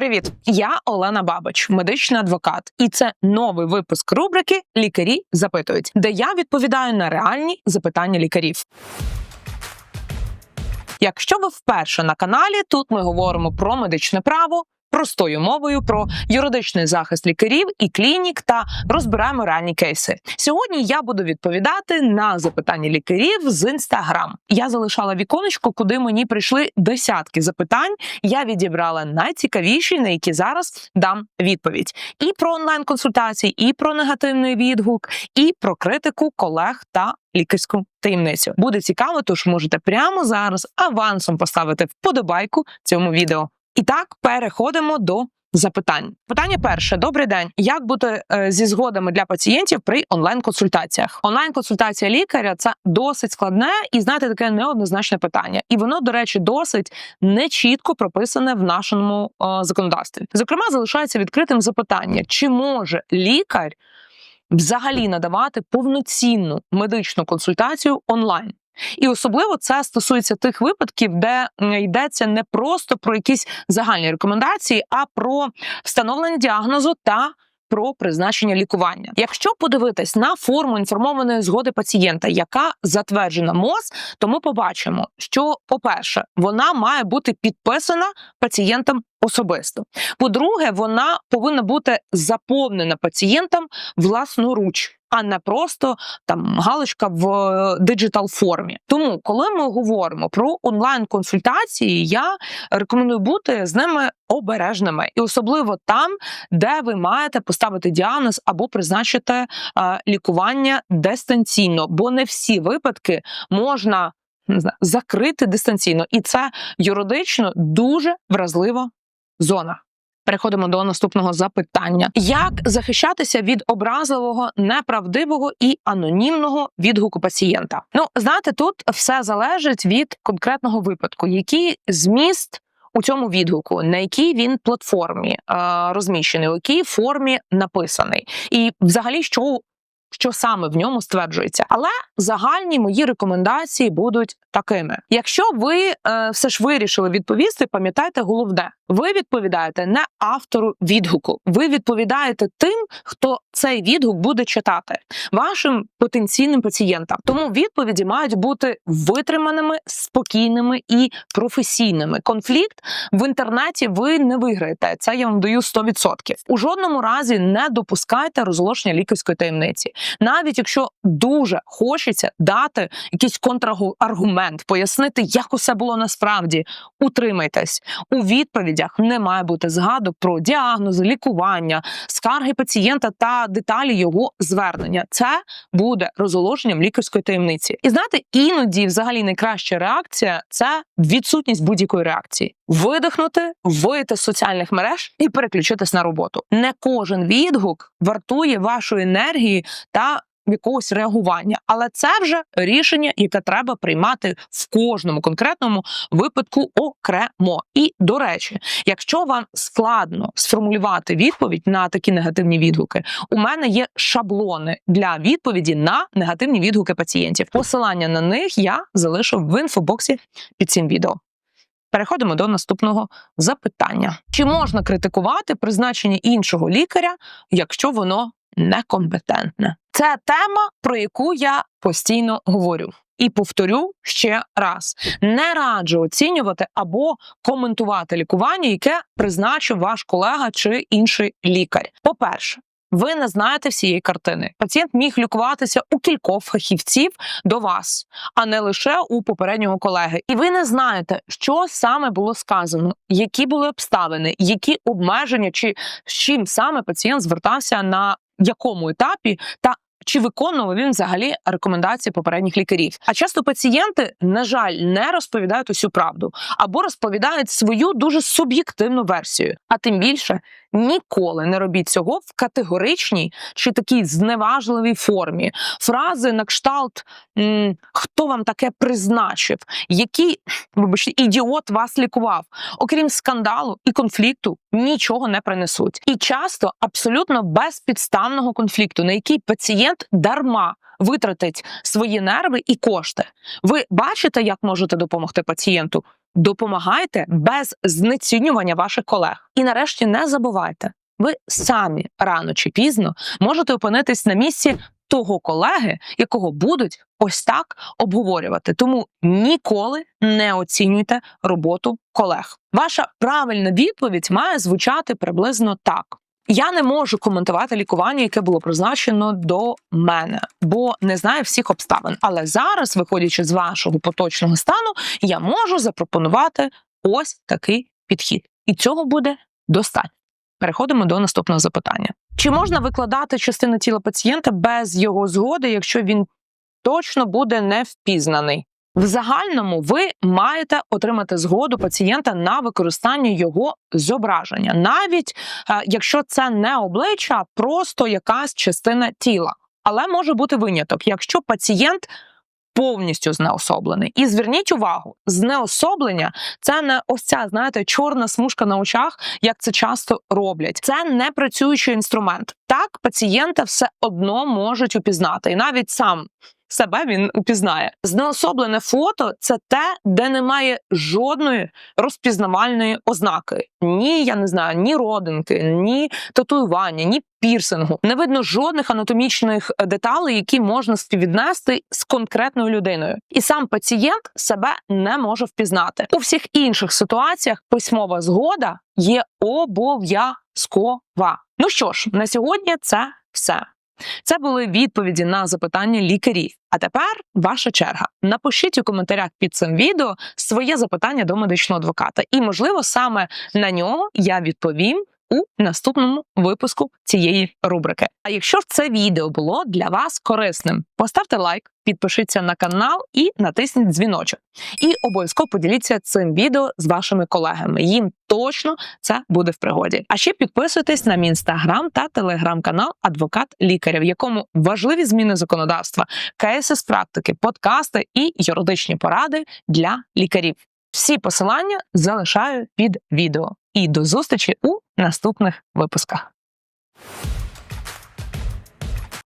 Привіт, я Олена Бабич, медичний адвокат, і це новий випуск рубрики Лікарі запитують, де я відповідаю на реальні запитання лікарів. Якщо ви вперше на каналі, тут ми говоримо про медичне право. Простою мовою про юридичний захист лікарів і клінік та розбираємо реальні кейси. Сьогодні я буду відповідати на запитання лікарів з інстаграм. Я залишала віконечко, куди мені прийшли десятки запитань. Я відібрала найцікавіші, на які зараз дам відповідь. І про онлайн-консультації, і про негативний відгук, і про критику колег та лікарську таємницю. Буде цікаво, тож можете прямо зараз авансом поставити вподобайку цьому відео. І так переходимо до запитань. Питання перше: добрий день. Як бути е, зі згодами для пацієнтів при онлайн-консультаціях? Онлайн-консультація лікаря це досить складне і знаєте, таке неоднозначне питання. І воно, до речі, досить нечітко прописане в нашому е, законодавстві. Зокрема, залишається відкритим запитання: чи може лікар взагалі надавати повноцінну медичну консультацію онлайн? І особливо це стосується тих випадків, де йдеться не просто про якісь загальні рекомендації, а про встановлення діагнозу та про призначення лікування. Якщо подивитись на форму інформованої згоди пацієнта, яка затверджена МОЗ, то ми побачимо, що, по-перше, вона має бути підписана пацієнтом особисто. По-друге, вона повинна бути заповнена пацієнтом власноруч. А не просто там галочка в диджитал формі. Тому, коли ми говоримо про онлайн-консультації, я рекомендую бути з ними обережними, і особливо там, де ви маєте поставити діагноз або призначити е, лікування дистанційно, бо не всі випадки можна не знаю, закрити дистанційно, і це юридично дуже вразлива зона. Переходимо до наступного запитання: як захищатися від образливого, неправдивого і анонімного відгуку пацієнта? Ну, знаєте, тут все залежить від конкретного випадку, який зміст. У цьому відгуку, на якій він платформі е, розміщений, у якій формі написаний, і взагалі, що, що саме в ньому стверджується. Але загальні мої рекомендації будуть такими: якщо ви е, все ж вирішили відповісти, пам'ятайте головне, ви відповідаєте не автору відгуку, ви відповідаєте тим, хто цей відгук буде читати, вашим потенційним пацієнтам. Тому відповіді мають бути витриманими, спокійними і професійними. Конфлікт в інтернеті ви не виграєте. Це я вам даю 100%. У жодному разі не допускайте розголошення лікарської таємниці, навіть якщо дуже хочеться дати якийсь контраргумент, пояснити, як усе було насправді. Утримайтесь у відповідях. Не має бути згадок про діагнози, лікування, скарги пацієнта та деталі його звернення. Це буде розголошенням лікарської таємниці. І знаєте, іноді, взагалі, найкраща реакція це відсутність будь-якої реакції. Видихнути, вийти з соціальних мереж і переключитись на роботу. Не кожен відгук вартує вашої енергії та якогось реагування, але це вже рішення, яке треба приймати в кожному конкретному випадку окремо. І до речі, якщо вам складно сформулювати відповідь на такі негативні відгуки, у мене є шаблони для відповіді на негативні відгуки пацієнтів. Посилання на них я залишу в інфобоксі під цим відео. Переходимо до наступного запитання: чи можна критикувати призначення іншого лікаря, якщо воно некомпетентне? Це тема, про яку я постійно говорю. І повторю ще раз: не раджу оцінювати або коментувати лікування, яке призначив ваш колега чи інший лікар. По-перше, ви не знаєте всієї картини. Пацієнт міг лікуватися у кількох фахівців до вас, а не лише у попереднього колеги. І ви не знаєте, що саме було сказано, які були обставини, які обмеження, чи з чим саме пацієнт звертався на якому етапі та. Чи виконував він взагалі рекомендації попередніх лікарів? А часто пацієнти, на жаль, не розповідають усю правду або розповідають свою дуже суб'єктивну версію. А тим більше ніколи не робіть цього в категоричній чи такій зневажливій формі. Фрази на кшталт хто вам таке призначив, який вибачте, ідіот вас лікував, окрім скандалу і конфлікту, нічого не принесуть. І часто абсолютно безпідставного конфлікту, на який пацієнт дарма витратить свої нерви і кошти. Ви бачите, як можете допомогти пацієнту? Допомагайте без знецінювання ваших колег. І нарешті не забувайте, ви самі рано чи пізно можете опинитись на місці того колеги, якого будуть ось так обговорювати. Тому ніколи не оцінюйте роботу колег. Ваша правильна відповідь має звучати приблизно так. Я не можу коментувати лікування, яке було призначено до мене, бо не знаю всіх обставин. Але зараз, виходячи з вашого поточного стану, я можу запропонувати ось такий підхід, і цього буде достатньо. Переходимо до наступного запитання: чи можна викладати частину тіла пацієнта без його згоди, якщо він точно буде не впізнаний? В загальному ви маєте отримати згоду пацієнта на використання його зображення, навіть е, якщо це не обличчя, а просто якась частина тіла. Але може бути виняток, якщо пацієнт повністю знеособлений. І зверніть увагу, знеособлення це не ось ця, знаєте, чорна смужка на очах, як це часто роблять. Це не працюючий інструмент. Так, пацієнта все одно можуть упізнати, і навіть сам. Себе він упізнає. Знеособлене фото це те, де немає жодної розпізнавальної ознаки. Ні, я не знаю, ні родинки, ні татуювання, ні пірсингу. Не видно жодних анатомічних е, деталей, які можна співвіднести з конкретною людиною. І сам пацієнт себе не може впізнати. У всіх інших ситуаціях письмова згода є обов'язкова. Ну що ж, на сьогодні це все. Це були відповіді на запитання лікарів. А тепер ваша черга. Напишіть у коментарях під цим відео своє запитання до медичного адвоката, і, можливо, саме на нього я відповім у наступному випуску цієї рубрики. А якщо це відео було для вас корисним, поставте лайк, підпишіться на канал і натисніть дзвіночок. І обов'язково поділіться цим відео з вашими колегами. Їм точно це буде в пригоді. А ще підписуйтесь на мій інстаграм та телеграм-канал Адвокат лікаря, в якому важливі зміни законодавства, кейси з практики, подкасти і юридичні поради для лікарів. Всі посилання залишаю під відео. І до зустрічі у наступних випусках.